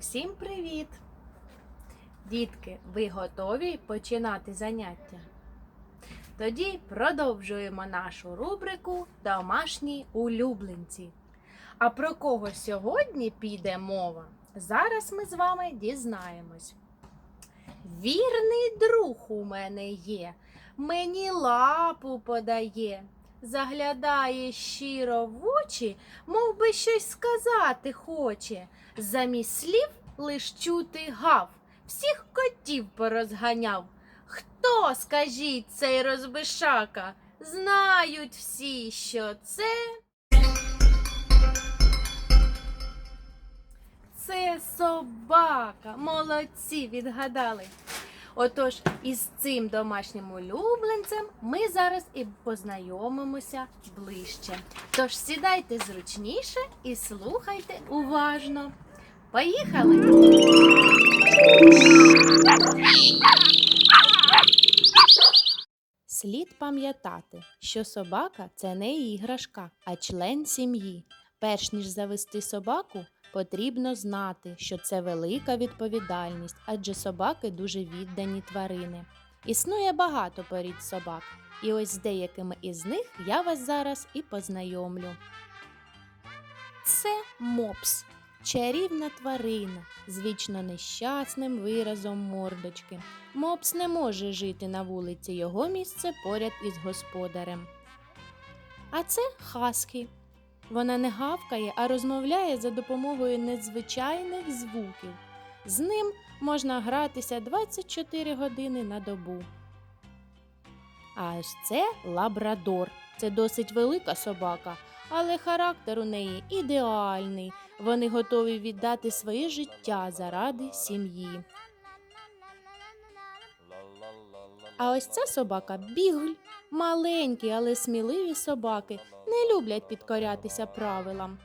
Усім привіт! Дітки, ви готові починати заняття? Тоді продовжуємо нашу рубрику Домашні улюбленці. А про кого сьогодні піде мова? Зараз ми з вами дізнаємось. Вірний друг у мене є, мені лапу подає, заглядає щиро в очі, мов би щось сказати хоче. Замість слів лиш чути гав, всіх котів порозганяв. Хто, скажіть, цей розбишака? Знають всі, що це. Це собака. Молодці, відгадали. Отож, із цим домашнім улюбленцем ми зараз і познайомимося ближче. Тож сідайте зручніше і слухайте уважно. Поїхали! Слід пам'ятати, що собака це не іграшка, а член сім'ї. Перш ніж завести собаку, потрібно знати, що це велика відповідальність, адже собаки дуже віддані тварини. Існує багато порід собак, і ось з деякими із них я вас зараз і познайомлю. Це мопс, чарівна тварина з вічно нещасним виразом мордочки. Мопс не може жити на вулиці, його місце поряд із господарем. А це хаскі. Вона не гавкає, а розмовляє за допомогою незвичайних звуків. З ним можна гратися 24 години на добу. А ось це лабрадор. Це досить велика собака, але характер у неї ідеальний. Вони готові віддати своє життя заради сім'ї. А ось ця собака бігль. Маленькі, але сміливі собаки не люблять підкорятися правилам.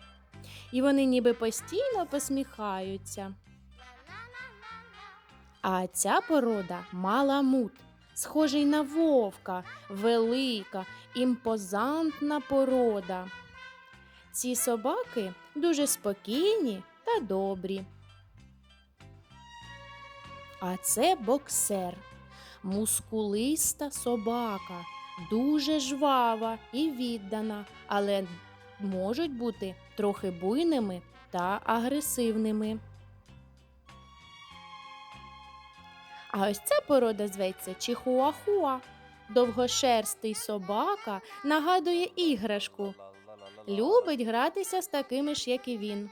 І вони ніби постійно посміхаються. А ця порода маламут, схожий на вовка, велика, імпозантна порода. Ці собаки дуже спокійні та добрі. А це боксер, мускулиста собака, дуже жвава і віддана, але можуть бути трохи буйними та агресивними. А ось ця порода зветься чихуахуа. Довгошерстий собака нагадує іграшку. Любить гратися з такими ж, як і він.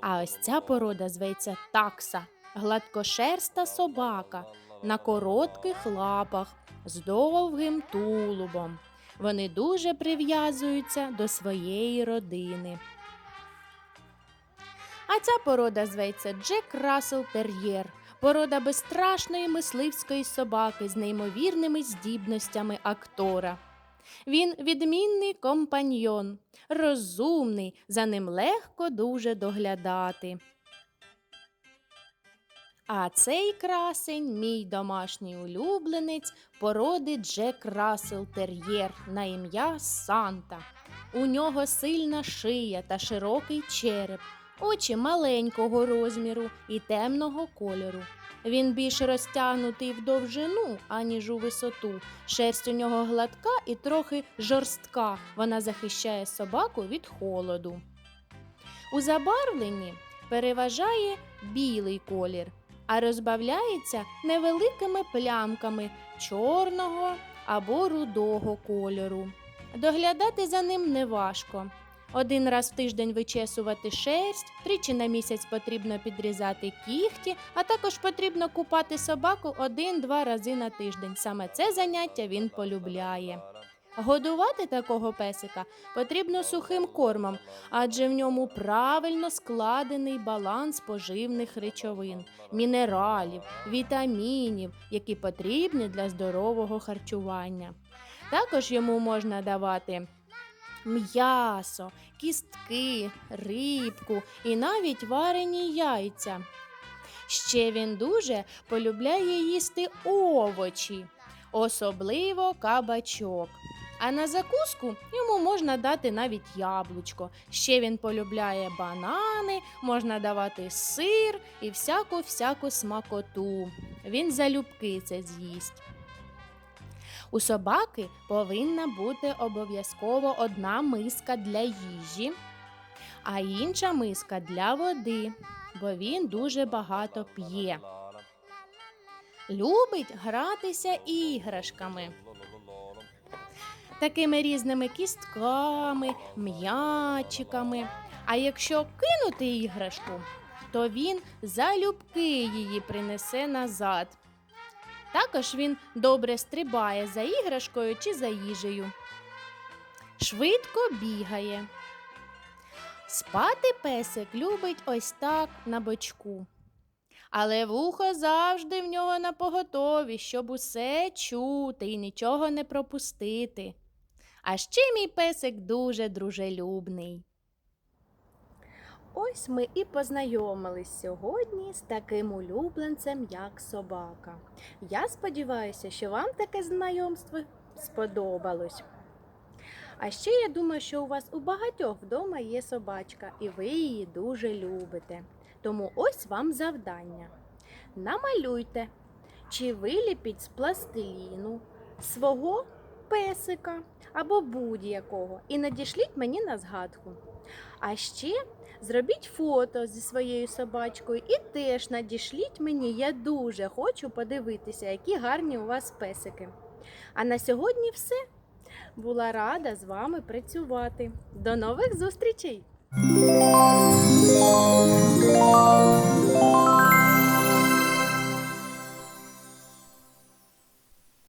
А ось ця порода зветься такса, гладкошерста собака на коротких лапах з довгим тулубом. Вони дуже прив'язуються до своєї родини. А ця порода зветься Джек Рассел Тер'єр. Порода безстрашної мисливської собаки з неймовірними здібностями актора. Він відмінний компаньйон, розумний, за ним легко дуже доглядати. А цей красень мій домашній улюбленець породи Джек Рассел Тер'єр на ім'я Санта. У нього сильна шия та широкий череп, очі маленького розміру і темного кольору. Він більш розтягнутий в довжину, аніж у висоту. Шерсть у нього гладка і трохи жорстка. Вона захищає собаку від холоду. У забарвленні переважає білий колір, а розбавляється невеликими плямками чорного або рудого кольору. Доглядати за ним неважко. Один раз в тиждень вичесувати шерсть, тричі на місяць потрібно підрізати кігті, а також потрібно купати собаку один-два рази на тиждень. Саме це заняття він полюбляє. Годувати такого песика потрібно сухим кормом, адже в ньому правильно складений баланс поживних речовин, мінералів, вітамінів, які потрібні для здорового харчування. Також йому можна давати м'ясо, кістки, рибку і навіть варені яйця. Ще він дуже полюбляє їсти овочі, особливо кабачок. А на закуску йому можна дати навіть яблучко. Ще він полюбляє банани, можна давати сир і всяку всяку смакоту. Він залюбки це з'їсть. У собаки повинна бути обов'язково одна миска для їжі, а інша миска для води, бо він дуже багато п'є. Любить гратися іграшками, такими різними кістками, м'ячиками. А якщо кинути іграшку, то він залюбки її принесе назад. Також він добре стрибає за іграшкою чи за їжею. Швидко бігає. Спати песик любить ось так на бочку. Але вухо завжди в нього на поготові, щоб усе чути і нічого не пропустити. А ще мій песик дуже дружелюбний. Ось ми і познайомились сьогодні з таким улюбленцем, як собака. Я сподіваюся, що вам таке знайомство сподобалось. А ще я думаю, що у вас у багатьох вдома є собачка, і ви її дуже любите. Тому ось вам завдання. Намалюйте чи виліпіть з пластиліну свого песика або будь-якого і надішліть мені на згадку. А ще зробіть фото зі своєю собачкою і теж надішліть мені. Я дуже хочу подивитися, які гарні у вас песики. А на сьогодні все. Була рада з вами працювати. До нових зустрічей!